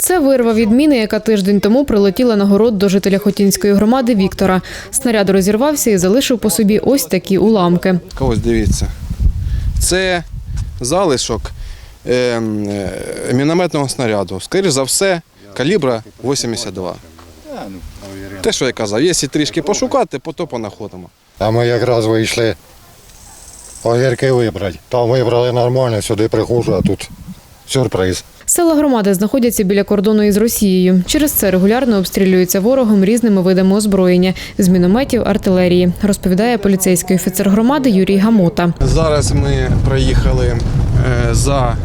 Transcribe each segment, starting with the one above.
Це вирва від міни, яка тиждень тому прилетіла на город до жителя Хотінської громади Віктора. Снаряд розірвався і залишив по собі ось такі уламки. Ось дивіться. Це залишок е, м, е, мінометного снаряду. Скоріше за все, калібра 82. Те, що я казав, якщо трішки пошукати, то понаходимо. А ми якраз вийшли огірки вибрати. Там вибрали нормально, сюди приходжу, а тут сюрприз. Села громади знаходяться біля кордону із Росією. Через це регулярно обстрілюються ворогом різними видами озброєння з мінометів, артилерії, розповідає поліцейський офіцер громади Юрій Гамота. Зараз ми проїхали е, за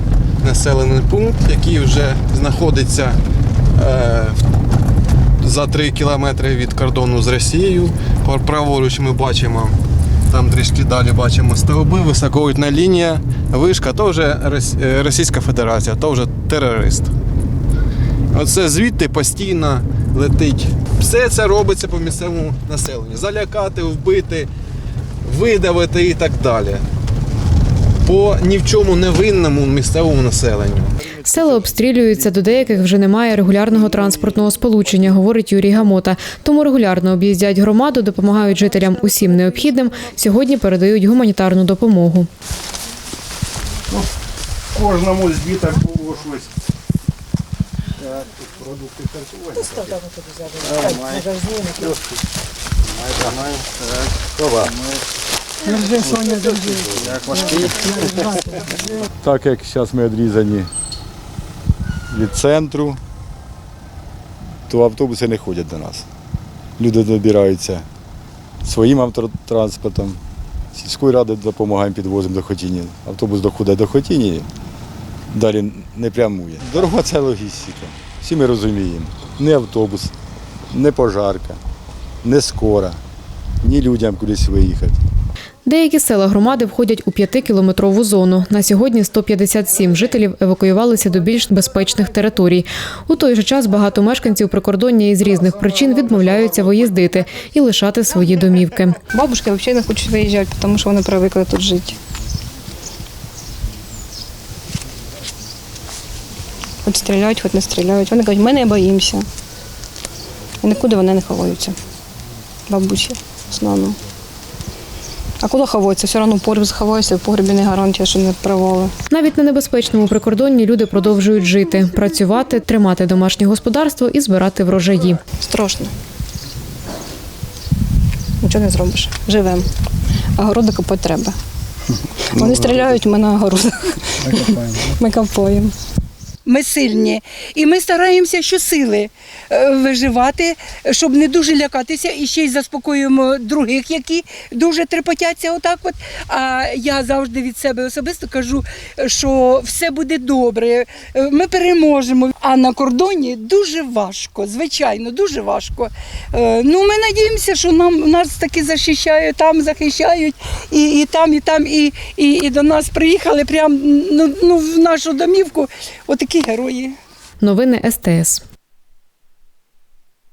населений пункт, який вже знаходиться е, за 3 кілометри від кордону з Росією. Праворуч ми бачимо, там трішки далі бачимо стовби, високовольтна лінія, вишка, то вже е, Російська Федерація, то вже терорист. Оце звідти постійно летить. Все це робиться по місцевому населенню. Залякати, вбити, видавити і так далі. По ні в чому невинному місцевому населенню. Села обстрілюються, до деяких вже немає регулярного транспортного сполучення, говорить Юрій Гамота. Тому регулярно об'їздять громаду, допомагають жителям усім необхідним. Сьогодні передають гуманітарну допомогу. кожному з діток було щось. Тут продукти харчування. Так як зараз ми відрізані від центру, то автобуси не ходять до нас. Люди добираються своїм автотранспортом. Сільської ради допомагаємо, підвозимо до Хотіні. Автобус доходить до Хотіні, далі не прямує. Дорога це логістика. Всі ми розуміємо. Не автобус, не пожарка, не скора, ні людям кудись виїхати. Деякі села громади входять у п'ятикілометрову зону. На сьогодні 157 жителів евакуювалися до більш безпечних територій. У той же час багато мешканців прикордоння із різних причин відмовляються виїздити і лишати свої домівки. Бабушки взагалі не хочуть виїжджати, тому що вони привикли тут жити. Хоч стріляють, хоч не стріляють. Вони кажуть, ми не боїмося. І нікуди вони не ховаються. Бабусі основному. А куди ховаються? Все одно погріб заховаються, в погребі не гарантія, що не провали. Навіть на небезпечному прикордонні люди продовжують жити, працювати, тримати домашнє господарство і збирати врожаї. Страшно. Нічого не зробиш. Живемо. А городи копати треба. Вони стріляють, ми на огородах. Ми копаємо. Ми сильні, і ми стараємося щосили е, виживати, щоб не дуже лякатися, і ще й заспокоюємо других, які дуже трепотяться. Отак, от. А я завжди від себе особисто кажу, що все буде добре, е, ми переможемо. А на кордоні дуже важко, звичайно, дуже важко. Е, Ну, ми надіємося, що нам нас таки захищають, там захищають, і, і там, і там, і, і, і до нас приїхали прямо ну, ну, в нашу домівку. Отакі герої. Новини СТС.